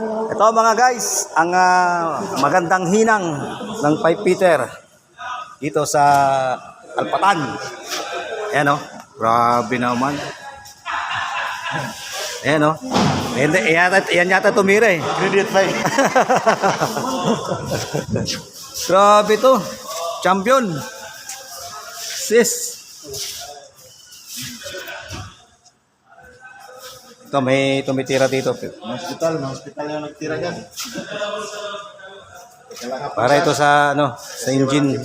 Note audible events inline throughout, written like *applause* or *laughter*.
Ito mga guys, ang ah, magandang hinang ng 5 Peter dito sa Alpatan. Ayan o, grabe naman. Ayan o. Yan, yan, yan yata tumira eh. Credit pa *laughs* Grabe to. Champion. Sis. Ito, may tumitira dito. Hospital, na hospital yung nagtira dyan. Para ito sa ano, sa engine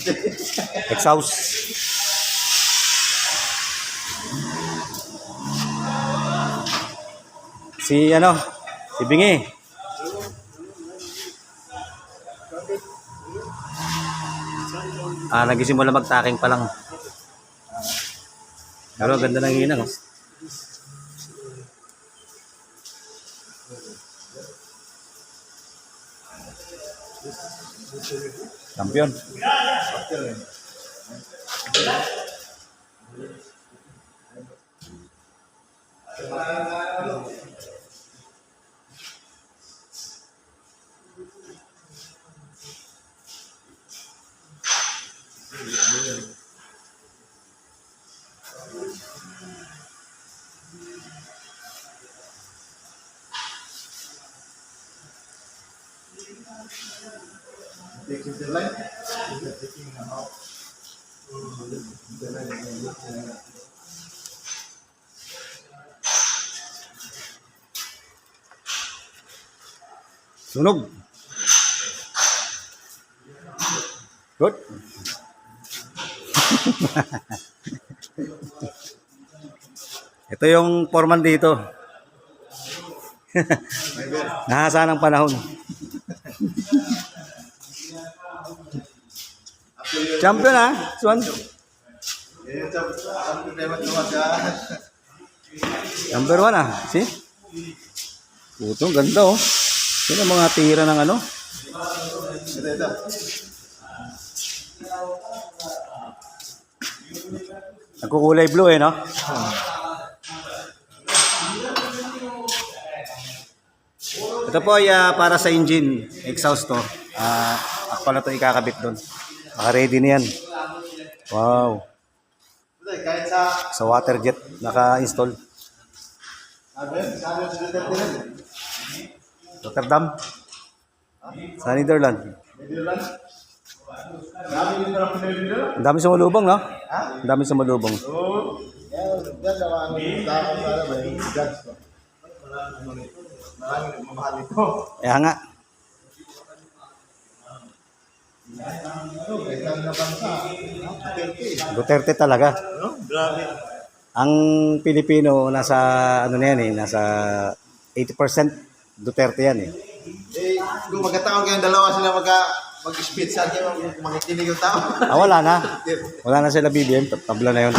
exhaust. Si ano, si Bingi. Ah, nagisimula magtaking pa lang. Pero ganda ng hinang. Oh. Champion. Taking the line. Sunog. Good. *laughs* Ito yung foreman dito. *laughs* Nahasa ng panahon. Champion ha, Swan. Number one ah. See? Puto, ganda oh. Yan mga tira ng ano. Nagkukulay blue eh, no? Ito po ay ah, para sa engine, exhaust to. Ah, ako na to ikakabit doon. Naka-ready na yan. Wow. Sa... Sa water jet, naka-install. Sa? Rotterdam. Sa Netherlands. Dami. Ang dami sumalubong, no? Ha? Ang dami sumalubong. Oo. Yan, yan naman ang tao sa ko. Maraming nagmamahal ito. Kaya nga. Duterte. Talaga. Ano? Grabe. Ang Pilipino, nasa, ano na yan eh, nasa 80% Duterte yan eh. Eh, kung magkataon kayong dalawa sila magka mag-speech sa akin, makikinig yung tao. Ah, wala na. *laughs* Wala na sila BBM, tab- tabla na yun.